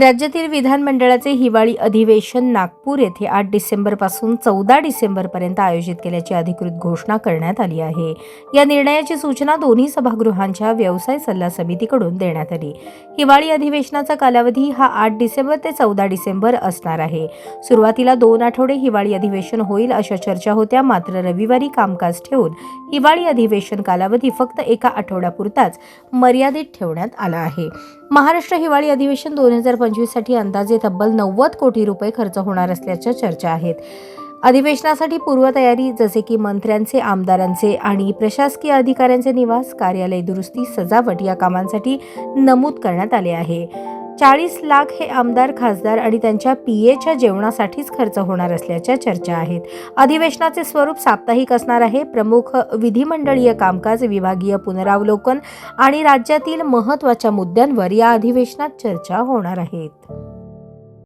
राज्यातील विधानमंडळाचे हिवाळी अधिवेशन नागपूर येथे आठ डिसेंबरपासून चौदा डिसेंबरपर्यंत आयोजित केल्याची अधिकृत घोषणा करण्यात आली आहे. या निर्णयाची सूचना दोन्ही सभागृहांच्या व्यवसाय सल्ला समितीकडून देण्यात आली. हिवाळी अधिवेशनाचा कालावधी हा आठ डिसेंबर ते चौदा डिसेंबर असणार आहे. सुरुवातीला दोन आठवडे हिवाळी अधिवेशन होईल अशा चर्चा होत्या मात्र रविवारी कामकाज ठेवून हिवाळी अधिवेशन कालावधी फक्त एका आठवड्यापुरताच मर्यादित ठेवण्यात आला आहे. महाराष्ट्र हिवाळी अधिवेशन दोन हजार पंचवीससाठी अंदाजे तब्बल नव्वद कोटी रुपये खर्च होणार असल्याच्या चर्चा आहेत. अधिवेशनासाठी पूर्वतयारी जसे की मंत्र्यांचे आमदारांचे आणि प्रशासकीय अधिकाऱ्यांचे निवास कार्यालय दुरुस्ती सजावट या कामांसाठी नमूद करण्यात आले आहे. चाळीस लाख हे आमदार खासदार आणि त्यांच्या पी एच्या जेवणासाठीच खर्च होणार असल्याच्या चर्चा आहेत. अधिवेशनाचे स्वरूप साप्ताहिक असणार आहे. प्रमुख विधिमंडळीय कामकाज विभागीय पुनरावलोकन आणि राज्यातील महत्त्वाच्या मुद्द्यांवर या अधिवेशनात चर्चा होणार आहेत.